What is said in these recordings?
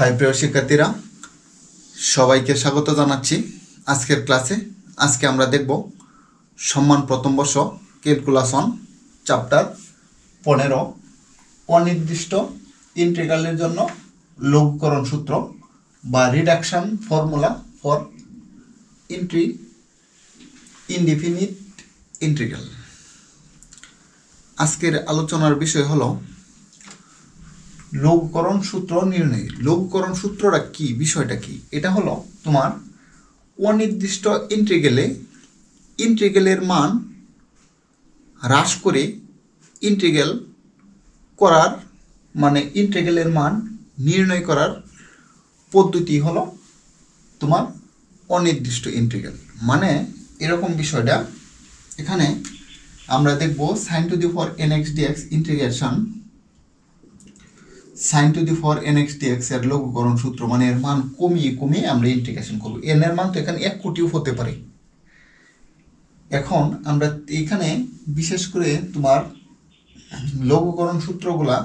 High প্রিয় শিক্ষার্থীরা, সবাইকে স্বাগত জানাচ্ছি আজকের ক্লাসে। আজকে আমরা দেখব সম্মান প্রথম বর্ষ ক্যালকুলাসন চ্যাপ্টার পনেরো, অনির্দিষ্ট ইন্টিগ্রালের জন্য লঘুকরণ সূত্র বা রিডাকশন ফর্মুলা ফর ইন্ট্রি ইনডিফিনিট ইন্টিগ্রাল আজকের আলোচনার বিষয় হলো লঘুকরণ সূত্র নির্ণয়। লঘুকরণ সূত্রটা কি? বিষয়টা কি? এটা হলো তোমার অনির্দিষ্ট ইন্টিগ্রেলে ইন্টিগ্রেলের মান হ্রাস করে ইন্টিগ্রেল করার মানে ইন্টিগ্রেলের মান নির্ণয় করার পদ্ধতি হলো তোমার অনির্দিষ্ট ইন্টিগ্রেল মানে এরকম বিষয়টা এখানে আমরা দেখব sine to the power n x dx integration sine to the power n x dx এর লঘুকরণ সূত্র মানে এর মান কমিয়ে কমিয়ে আমরা ইন্টিগ্রেশন করব। এন এর মান তো এখানে এক কোটিও হতে পারে। এখন আমরা এখানে বিশেষ করে তোমার লঘুকরণ সূত্রগুলা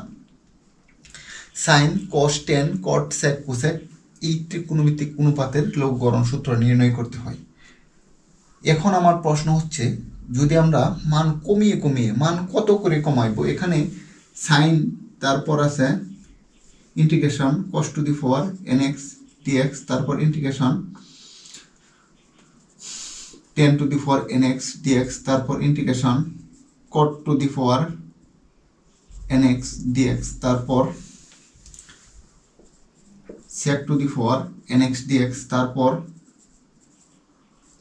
sine cos tan cot sec cosec এই ত্রিকোণমিতিক অনুপাতের লঘুকরণ সূত্র নির্ণয় করতে হয়। এখন আমার প্রশ্ন হচ্ছে, যদি আমরা মান কমিয়ে কমিয়ে, মান কত করে কমাইবো? এখানে সাইন তারপর আছে integration cos to the power n x dx তারপর integration tan to the power n x dx তারপর integration cot to the power n x dx তারপর sec to the power n x dx তারপর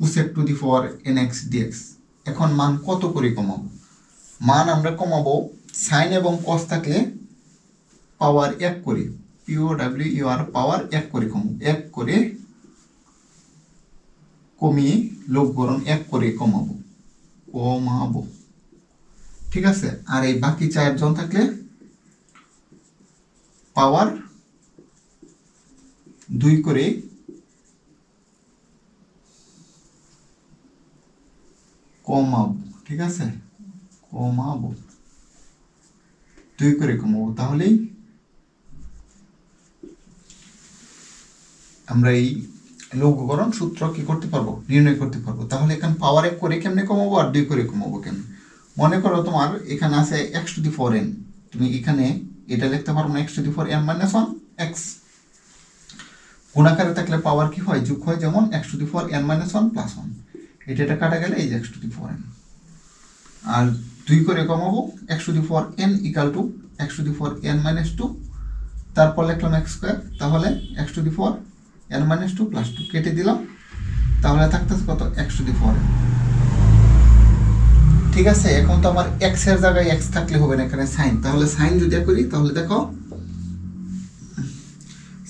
cosec to the power n x dx এখন মান কত করে কমাবো? মান আমরা কমাবো সাইন এবং কস থাকলে পাওয়ার এক করে পিও ডাব্লিউ ইউ আর পাওয়ার এক করে কমাবো এক করে কমিয়ে লোকগরণ এক করে কমাবো কমাবো। ঠিক আছে? আর এই বাকি চারজন থাকলে পাওয়ার দুই করে কমাবো, ঠিক আছে? কমাবো। দুই করে কমাবো। তাহলেই আমরা এই লঘুকরণ সূত্র কি করতে পারব? নির্ণয় করতে পারব। তাহলে এখানে পাওয়ার এক করে কেমনে কমাবো আর দুই করে কমাবো কেমনে মনে করো তোমার এখানে আছে x to the power n তুমি এখানে এটা লিখতে পারব না x to the power n minus one x গুণাকারে থাকলে পাওয়ার কি হয়? যোগ হয় যেমন x to the power n minus one plus one এটা এটা কাটা গেলে এই যে x to the power n আর দুই করে কমাবো x to the power n equal to x to the power n minus two তারপর লিখলাম এক্স স্কোয়ার তাহলে x to the power n minus two plus two কেটে দিলাম, তাহলে থাকতেছে কত? এক্স টু দি ফোর ঠিক আছে, এখন তো আমার এক্সের জায়গায় এক্স থাকলে হবে না, এখানে সাইন তাহলে সাইন যদি করি, তাহলে দেখো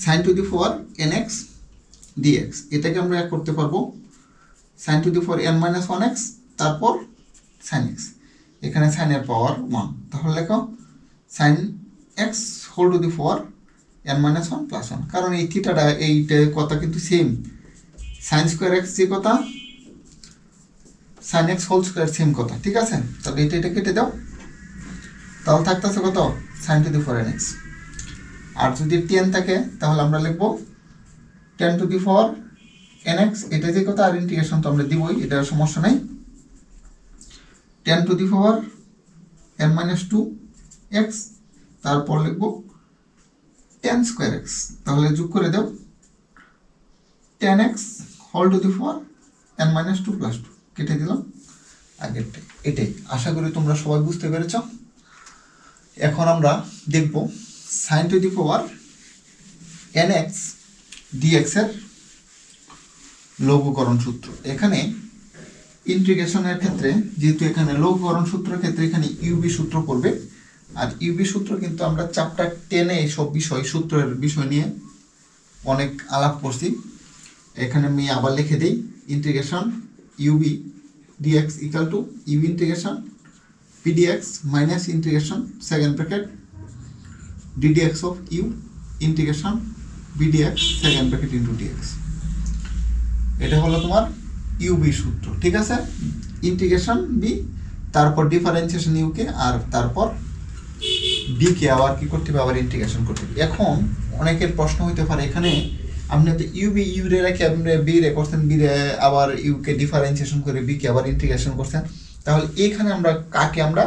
sine to the power n x dx এটাকে আমরা এক করতে পারব। Sine to the power n minus one x তারপর সাইন এক্স এখানে সাইনের পাওয়ার ওয়ান তাহলে লেখো sine x whole to the power n minus one plus one কারণ এই থিটাটা এইটা কথা কিন্তু সেম সাইন স্কোয়ার এক্স যে কথা sine x whole square same কথা, ঠিক আছে? তাহলে এটা এটা কেটে দাও। তাহলে থাকতেছে কত? Sine to the power n x আর যদি টেন থাকে, তাহলে আমরা লিখব tan to the power n x এটা যে কথা, আর ইন্টিগ্রেশন তো আমরা দিবই এটার সমস্যা নাই। Tan to the power n minus two x তারপর লিখব টেন স্কোয়ার এক্স তাহলে যোগ করে দাও tan x whole to the power n minus two plus two কেটে দিলাম আগেরটাই এটাই। আশা করি তোমরা সবাই বুঝতে পেরেছ। এখন আমরা দেখব sine to the power n x dx এর লঘুকরণ সূত্র। এখানে ইন্টিগ্রেশনের ক্ষেত্রে, যেহেতু এখানে লঘুকরণ সূত্রের ক্ষেত্রে এখানে ইউবি সূত্র পড়বে আর ইউবি সূত্র কিন্তু আমরা চ্যাপ্টার টেনে এইসব বিষয়, সূত্রের বিষয় নিয়ে অনেক আলাপ করছি। এখানে আমি আবার লিখে দিই integration UV dx equal to UV integration p dx minus integration second bracket ddx of u, integration bdx second bracket into dx এটা হলো তোমার ইউবি সূত্র, ঠিক আছে? ইন্টিগ্রেশন বি তারপর ডিফারেন্সিয়েশন ইউকে আর তারপর বিকে আবার কি করতে হবে? আবার ইন্টিগ্রেশন করতে হবে। এখন অনেকের প্রশ্ন হইতে পারে, এখানে আপনি তো ইউ বি ইউ রে রেখে আপনি বি রে করছেন বি রে আবার ইউকে ডিফারেন্সিয়েশন করে বি কে আবার ইন্টিগ্রেশন করছেন। তাহলে এখানে আমরা কাকে আমরা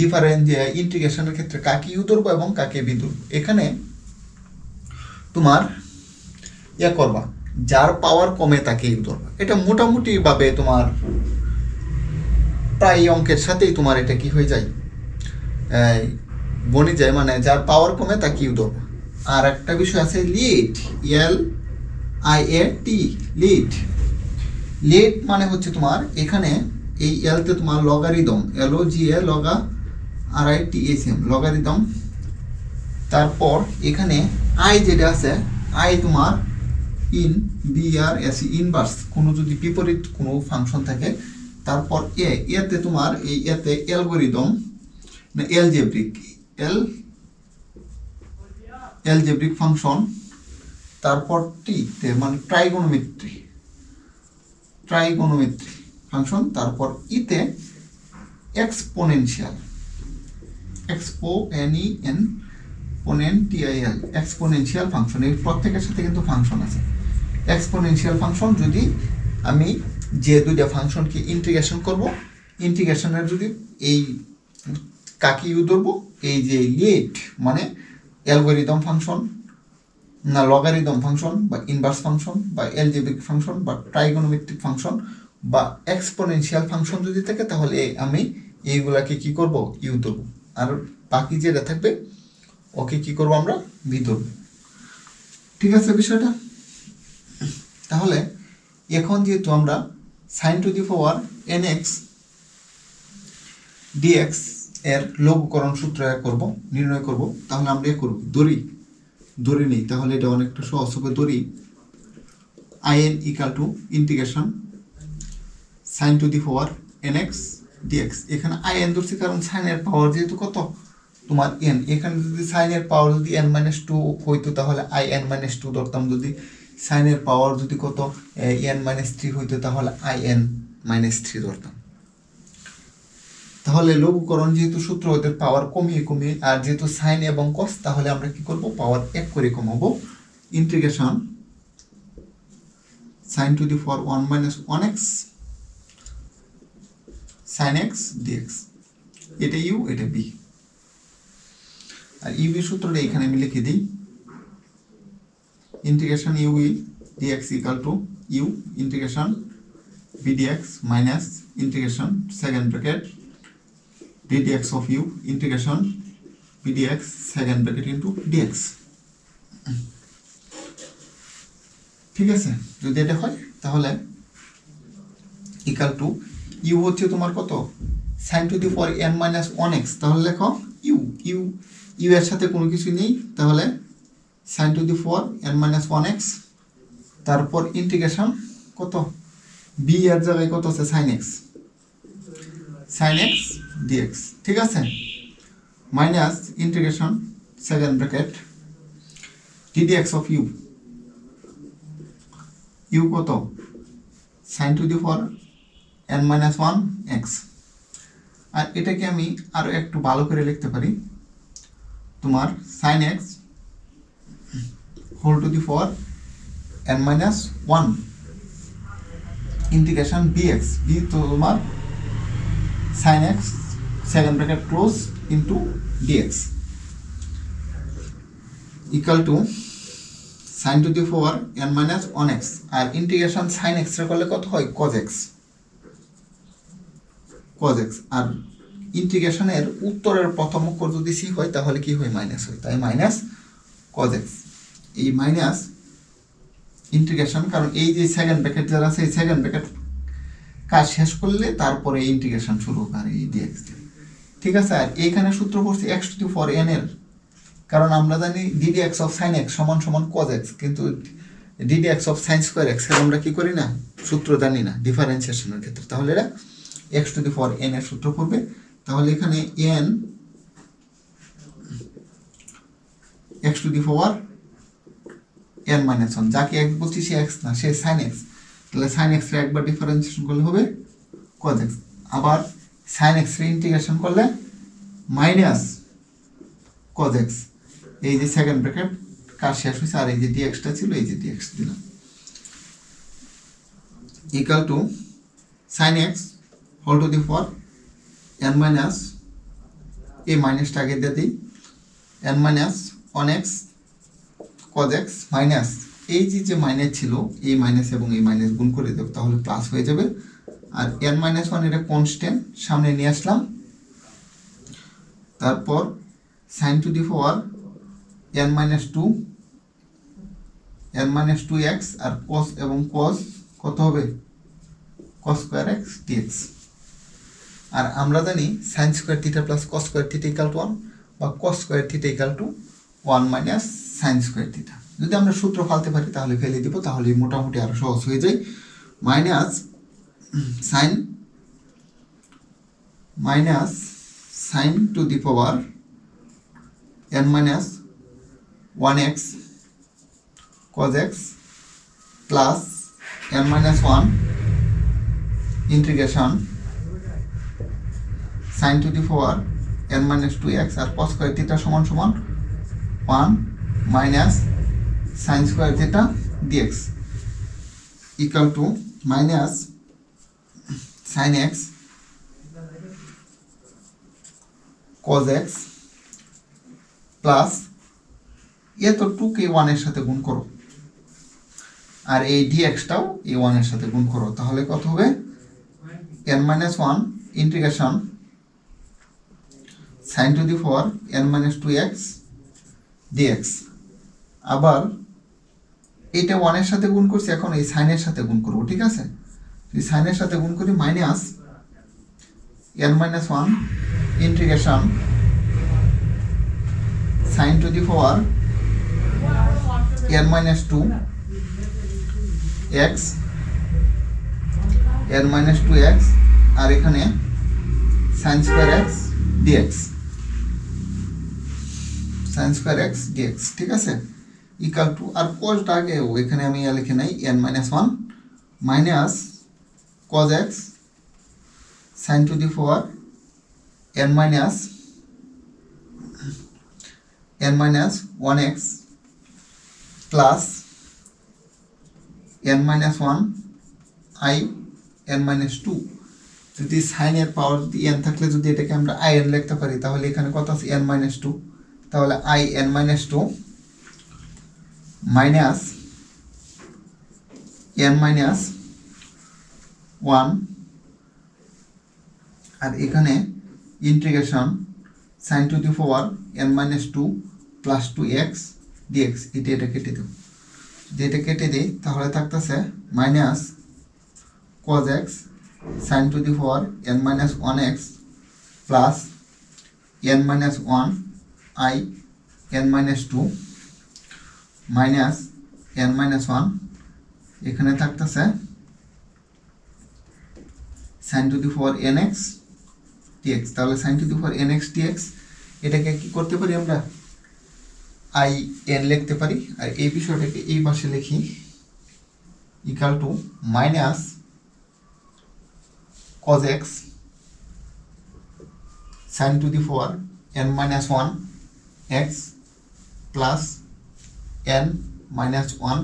ডিফারেন্স ইন্টিগ্রেশনের ক্ষেত্রে কাকে ইউ ধরবো এবং কাকে বি ধরবো? এখানে তোমার ইয়া করবা, যার পাওয়ার কমে তাকে ইউ ধরবা। এটা মোটামুটি ভাবে তোমার প্রায় অঙ্কের সাথেই তোমার এটা কি হয়ে যায়? বনে যায় মানে যার পাওয়ার কমে তাকে ইউ ধরবা আর একটা বিষয় আছে লিড এল আই এ টি লিড লিড মানে হচ্ছে তোমার, এখানে এই এলতে তোমার লগারিদম এল ও জি এ লগা R I T S M logarithm তারপর এখানে আই যেটা আছে আই তোমার in v r s inverse কোনো যদি বিপরীত কোনো ফাংশন থাকে, তারপর এ এতে তোমার এই এতে অ্যালগোরিদম এলজেব্রিক এল এলজেব্রিক ফাংশন তারপর টি তে মানে ট্রাইগোনোমেট্রি ট্রাইগোনোমেট্রি ফাংশন তারপর ইতে এক্সপোনেনশিয়াল এক্সপো এন ই এন পোনেন টিআইএল এক্সপোনেনশিয়াল ফাংশন এই প্রত্যেকের সাথে কিন্তু ফাংশন আছে। এক্সপোনেনশিয়াল ফাংশন যদি আমি যে দুইটা ফাংশনকে ইন্টিগ্রেশন করব ইন্টিগ্রেশনের যদি এই কাকে ইউ ধরবো এই যে লিট মানে অ্যালগোরিদম ফাংশন না লগারিদম ফাংশন বা ইনভার্স ফাংশন বা এলজেব্রিক ফাংশন বা ট্রাইগোনোমেট্রিক ফাংশন বা এক্সপোনেনশিয়াল ফাংশন যদি থাকে তাহলে আমি এইগুলাকে কি করব? ইউ ধরবো। আর বাকি যেটা থাকবে, ওকে কি করব আমরা? ভি ধরবো। ঠিক আছে বিষয়টা? তাহলে এখন যেহেতু আমরা sine to the power n x dx এর লঘুকরণ সূত্র করব, নির্ণয় করব, তাহলে আমরা এ করব। দড়ি। দড়ি নেই, তাহলে এটা অনেকটা সহজ হবে। দড়ি। I n equal to integration sine to the power n x dx এখানে আইএন ধরছি কারণ সাইনের পাওয়ার যেহেতু কত? তোমার এন এখানে যদি সাইনের পাওয়ার যদি এন মাইনাস টু হইতো, তাহলে আই এন মাইনাস টু ধরতাম। যদি সাইনের পাওয়ার যদি কত এন মাইনাস থ্রি হইতো, তাহলে আই এন মাইনাস থ্রি ধরতাম। তাহলে লঘুকরণ যেহেতু সূত্র ওদের পাওয়ার কমিয়ে কমিয়ে, আর যেহেতু সাইন এবং কস তাহলে আমরা কি করব? পাওয়ার এক করে কমাবো। Integration sine to the for one minus one x sine x dx এটা ইউ এটা বি আর ইউবি সূত্রটা এখানে আমি লিখে দিই। Integration u e dx equal to u integration v dx minus integration second bracket ddx of u integration pdx second bracket into dx ঠিক আছে? যদি এটা হয়, তাহলে ইকাল টু ইউ হচ্ছে তোমার কত? Sine to the for n minus one x তাহলে লেখো ইউ ইউ ইউ এর সাথে কোনো কিছু নেই। তাহলে sine to the for n minus one x তারপর ইন্টিগ্রেশন কত? বি এর জায়গায় কত আছে? Sine x sine x dx ঠিক আছে? Minus integration second bracket d d dx of u u কত? Sine to the for n minus one x আর এটাকে আমি আরও একটু ভালো করে লিখতে পারি। তোমার sine x whole to the for n minus one integration v x v তো তোমার sin x second bracket close into dx equal to sin to the power n minus 1x আর ইন্টিগ্রেশন sin x রে করলে কত হয়? cos x cos x আর ইন্টিগ্রেশনের উত্তরের প্রথম অক্ষর যদি সি হয়, তাহলে কি হয়? মাইনাস হয়। তাই মাইনাস cos x এই মাইনাস ইন্টিগ্রেশন কারণ এই যে সেকেন্ড ব্র্যাকেট যারা আছে, এই সেকেন্ড ব্র্যাকেট কাজ শেষ করলে তারপরে ইন্টিগ্রেশন শুরু আর এই ডিএক্স ঠিক আছে? আর এইখানে সূত্র পড়ছি এক্স টু ফর এন এর। কারণ আমরা জানি d d x of sine x সমান সমান কজ এক্স কিন্তু d d x of sine square x আমরা কী করি না? সূত্র জানি না ডিফারেন্সিয়েশনের ক্ষেত্রে। তাহলে এটা x to the for n এর সূত্র পড়বে। তাহলে এখানে n x to the power n minus one যাকে এক্স বলছি সে এক্স না, সে সাইন এক্স তাহলে সাইন এক্স একবার ডিফারেন্সিয়েশন করলে হবে কজ আবার সাইন এক্স ইন্টিগ্রেশন করলে মাইনাস কজ এই যে সেকেন্ড ব্র্যাকেট কাজ শেষ হয়েছে। আর এই যে ডিএক্সটা ছিল, এই যে ডিএক্স দিলাম। Equal to sine x whole to the for n minus এই মাইনাসটা আগে দিয়ে দিই। N minus one x cos x minus এই যে যে মাইনাস ছিল, এই মাইনাস এবং এই মাইনাস গুণ করে দেব, তাহলে প্লাস হয়ে যাবে। আর এন মাইনাস ওয়ান এটা কনস্ট্যান্ট সামনে নিয়ে আসলাম। তারপর sine to the power n minus two n minus two x R cos এবং কস কত হবে? কস স্কোয়ার এক্স ডিএক্স আর আমরা জানি sine square theta plus cos square theta equal to one বা cos square theta equal to one minus sine square theta যদি আমরা সূত্র ফালতে পারি, তাহলে ফেলে দিব, তাহলে মোটামুটি আরও সহজ হয়ে যায়। Minus sine minus sine to the power n minus one x cos x plus n minus 1 integration sin to the power n minus 2x আর cos square theta সমান সমান 1 minus sin square theta dx equal to minus sin x cos x plus এ তো টু কে ওয়ানের সাথে গুণ করো। আর এই ডিএক্সটাও এই ওয়ানের সাথে গুণ করো। তাহলে কত হবে? N minus one integration sine to the four n minus two x dx আবার এটা ওয়ানের সাথে গুণ করছি, এখন এই সাইনের সাথে গুণ করব, ঠিক আছে? এই সাইনের সাথে গুণ করি minus n minus one integration sine to the four n minus 2 x, n minus 2 x, আর এখানে sin square x dx, sin square x dx, ঠিক আছে? ইকাল টু আর cosটা আগে এখানে আমি লিখে নাই, n minus 1 minus cos x sin to the power n minus n minus 1x plus n minus one I n minus two যদি সাইনের পাওয়ার যদি এন থাকলে যদি এটাকে আমরা আই এন লিখতে পারি, তাহলে এখানে কত আছে? এন মাইনাস টু তাহলে I n minus two minus n minus one. আর এখানে integration sine to the power n minus two plus two x dx এটা এটা কেটে দেব। যদি এটা কেটে দিই, তাহলে থাকতেছে minus cos x sine to the power n minus one x plus n minus one I n minus two minus n minus one এখানে থাকতেছে sine to the power n x dx তাহলে sine to the power n x dx এটাকে কি করতে পারি আমরা? I N লিখতে পারি। আর এই বিষয়টাকে এই পাশে লিখি equal to minus cos x sine to the four n minus one x plus n minus one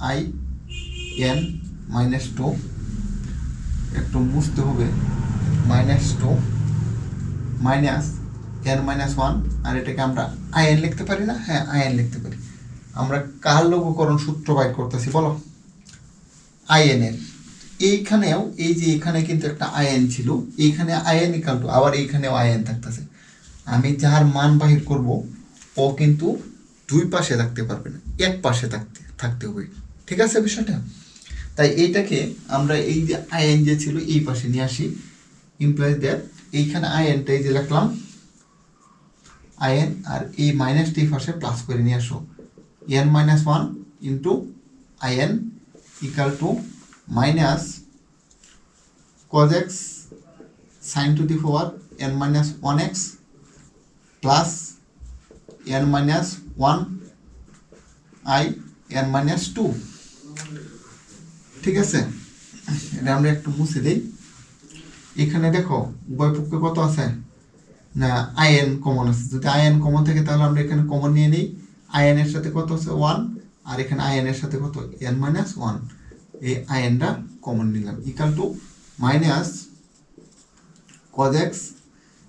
I n minus two একটু মুছতে হবে minus two minus n minus one আর এটাকে আমরা আইএন লিখতে পারি না? হ্যাঁ আইএন লিখতে পারি। আমরা কার লঘুকরণ সূত্র বাইর করতেছি, বলো? আইএন এর। এইখানেও, এই যে এখানে কিন্তু একটা আইএন ছিল, এইখানে আইএন ইকাল টু আবার এইখানেও আইএন থাকতেছে। আমি যার মান বাহির করব, ও কিন্তু দুই পাশে থাকতে পারবে না, এক পাশে থাকতে থাকতে হবে। ঠিক আছে বিষয়টা? তাই এইটাকে আমরা এই যে আইএন যে ছিল, এই পাশে নিয়ে আসি। ইমপ্লয়েজ দ্যাট এইখানে আইএনটা এই যে লিখলাম আইএন আর এই মাইনাসটি পাশে প্লাস করে নিয়ে আসো। N minus one into I n equal to minus cos x sine to the power n minus one x plus n minus one I n minus two ঠিক আছে? এটা আমরা একটু মুছে দিই। এখানে দেখো, উভয় পক্ষে কত আছে? না আইএন কমন আছে। যদি আইএন কমন থাকে, তাহলে আমরা এখানে কমন নিয়ে নিই। আইএনের সাথে কত আছে? ওয়ান আর এখানে আইএনের সাথে কত? এন মাইনাস ওয়ান এই আইএনটা কমন নিলাম। Equal to minus cos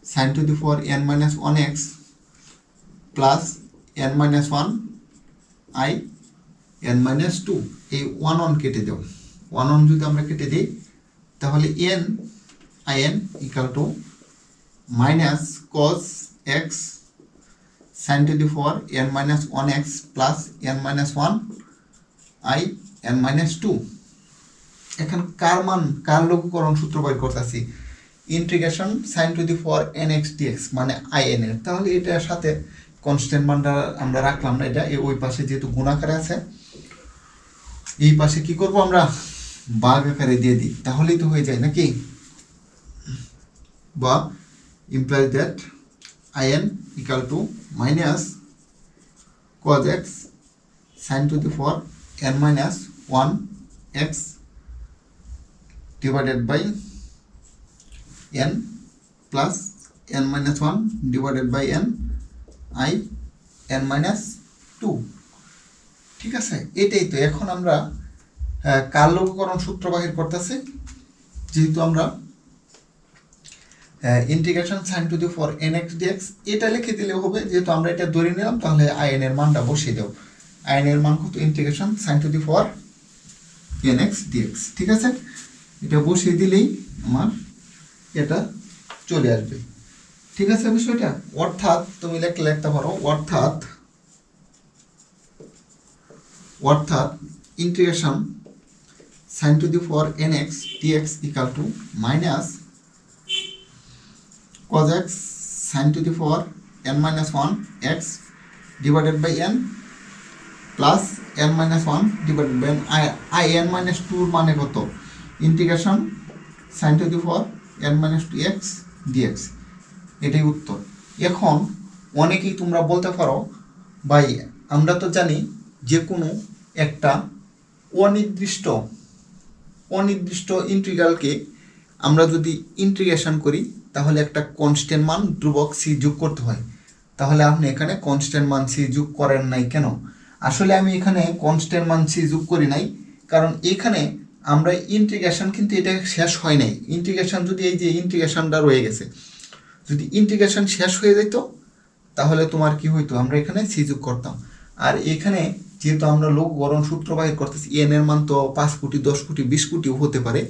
sine sin to the power n minus 1x প্লাস n minus 1 i, n minus 2 এই 1 1 কেটে দেব। 1 1 যদি আমরা কেটে দিই, তাহলে n, in equal to minus cos x sin to the power n minus 1x প্লাস n minus 1 i, n minus 2 এখন কার মান, কার লঘুকরণ সূত্র বের করতেছি? Integration sine to the for n x dx মানে আই এন এর। তাহলে এটার সাথে কনস্ট্যান্ট মানটা আমরা রাখলাম না এটা ওই পাশে যেহেতু গুণাকারে আছে, এই পাশে কি করব আমরা? বাঘ আকারে দিয়ে দিই, তাহলেই তো হয়ে যায় নাকি? বা implies that I n equal to minus cos x sine to the power n minus 1 x divided by n plus n minus 1 divided by n i n minus 2 ঠিক আছে? এটাই তো। এখন আমরা আহ, কার লঘুকরণ সূত্র বাহির করতেছি? যেহেতু আমরা integration sine to the for n x dx এটা লিখে দিলে হবে যেহেতু আমরা এটা ধরে নিলাম তাহলে আই এন এর মানটা বসিয়ে দেব আই এন এর মান কত? Integration sine to the for n x dx ঠিক আছে? এটা বসিয়ে দিলেই আমার এটা চলে আসবে। ঠিক আছে বিষয়টা? অর্থাৎ, তুমি লেখতে লেখতে পারো, অর্থাৎ অর্থাৎ integration sine to the for n x dx equal to minus cos x sine to the for n minus one x divided by n plus n minus one divided by n I n minus টুর মানে কত? Integration sine to the for n minus two x d x এটাই উত্তর। এখন অনেকেই তোমরা বলতে পারো, ভাই, আমরা তো জানি যে কোনো একটা অনির্দিষ্ট অনির্দিষ্ট ইন্টিগ্রালকে আমরা যদি ইন্টিগ্রেশন করি, তাহলে একটা কনস্ট্যান্ট মান ধ্রুবক সি যোগ করতে হয়। তাহলে আপনি এখানে কনস্ট্যান্ট মান সি যোগ করেন নাই কেন? আসলে আমি এখানে কনস্ট্যান্ট মান সি যোগ করি নাই, কারণ এখানে আমরা ইন্টিগ্রেশন কিন্তু এটা শেষ হয় নাই। ইন্টিগ্রেশন যদি এই যে ইন্টিগ্রেশনটা রয়ে গেছে যদি ইন্টিগ্রেশন শেষ হয়ে যেত, তাহলে তোমার কি হইতো? আমরা এখানে সি যোগ করতাম। আর এখানে যেহেতু আমরা লোক গরম সূত্র বাহির করতেছি এন এর মান তো পাঁচ কোটি, দশ কোটি, বিশ কোটিও হতে পারে।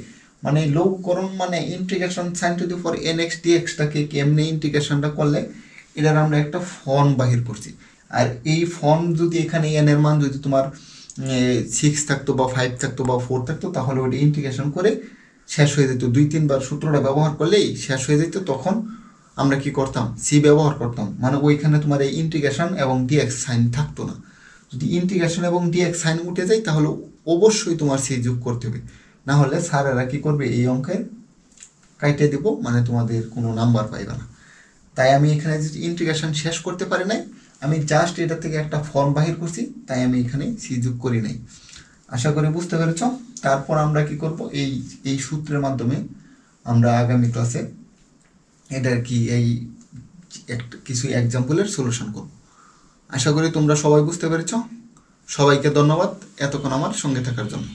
মানে লঘুকরণ মানে integration sine to the for n x d এক্সটাকে কেমনে ইন্টিগ্রেশনটা করলে, এটার আমরা একটা ফর্ম বাহির করছি। আর এই ফর্ম যদি এখানে এন এর মান যদি তোমার সিক্স থাকতো বা ফাইভ থাকতো বা ফোর থাকতো, তাহলে ওইটা ইন্টিগ্রেশন করে শেষ হয়ে যেত। দুই, তিনবার সূত্রটা ব্যবহার করলেই শেষ হয়ে যেত, তখন আমরা কি করতাম? সি ব্যবহার করতাম। মানে ওইখানে তোমার এই ইন্টিগ্রেশন এবং ডিএক্স সাইন থাকতো না। যদি ইন্টিগ্রেশন এবং ডিএক্স সাইন উঠে যায়, তাহলে অবশ্যই তোমার সি যোগ করতে হবে। না হলে স্যারেরা কি করবে? এই অঙ্কের কাইটে দিব মানে তোমাদের কোনো নাম্বার পাইবে না। তাই আমি এখানে যে ইন্টিগ্রেশন শেষ করতে পারি নাই। আমি জাস্ট এটা থেকে একটা ফর্ম বাহির করছি, তাই আমি এখানে সি যোগ করি নাই। আশা করি বুঝতে পেরেছ? তারপর আমরা কি করব? এই এই সূত্রের মাধ্যমে আমরা আগামী ক্লাসে এটার কি এই কিছু এক্সাম্পলের সলিউশন করব। আশা করি তোমরা সবাই বুঝতে পেরেছ। সবাইকে ধন্যবাদ এতক্ষণ আমার সঙ্গে থাকার জন্য।